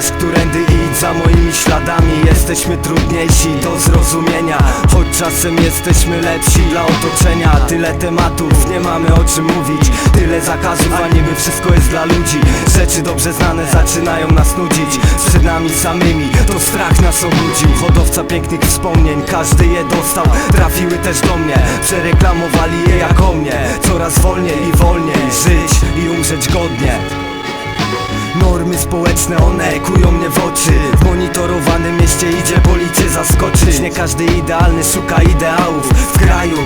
pokaż, którędy idź za moimi śladami Jesteśmy trudniejsi do zrozumienia Choć czasem jesteśmy lepsi dla otoczenia Tyle tematów, nie mamy o czym mówić Tyle zakazów, a niby wszystko jest dla ludzi Rzeczy dobrze znane zaczynają nas nudzić Przed nami samymi, to strach nas obudził Hodowca pięknych wspomnień, każdy je dostał Trafiły też do mnie, przereklamowali je jako mnie Coraz wolniej i wolniej społeczne, one kują mnie w oczy. W monitorowanym mieście idzie policję zaskoczyć. Nie każdy idealny szuka ideałów W kraju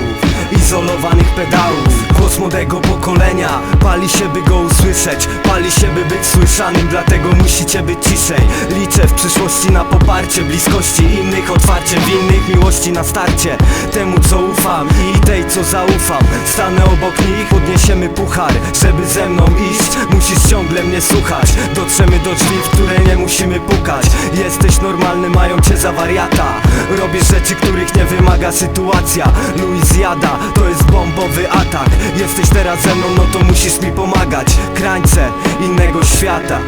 izolowanych pedałów. Głos młodego pokolenia Pali się by go usłyszeć. Pali się by być słyszanym Dlatego musicie być ciszej. Liczę w przyszłości na poparcie Bliskości innych, otwarcie winnych Miłości na starcie. Temu co ufam i tej co zaufam. Stanę obok nich, podniesiemy puchar Żeby ze mną iść, musisz ciągle mnie słuchać. Dotrzemy do drzwi, w które nie musimy pukać. Jesteś normalny, mają cię za wariata Robisz rzeczy, których nie wymaga sytuacja. Luizjada, to jest bombowy atak. Jesteś teraz ze mną, no to musisz mi pomagać. Krańce innego świata.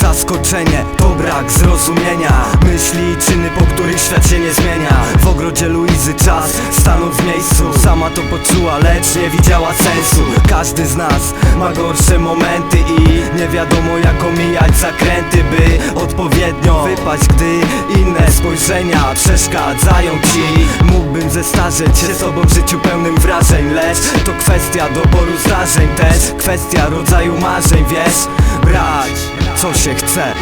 Zaskoczenie to brak zrozumienia. Myśli Sama to poczuła, lecz nie widziała sensu? Każdy z nas ma gorsze momenty i Nie wiadomo jak omijać zakręty By odpowiednio wypaść, gdy inne spojrzenia przeszkadzają ci. Mógłbym zestarzeć się sobą w życiu pełnym wrażeń Lecz to kwestia doboru zdarzeń Też kwestia rodzaju marzeń, wiesz? Brać co się chce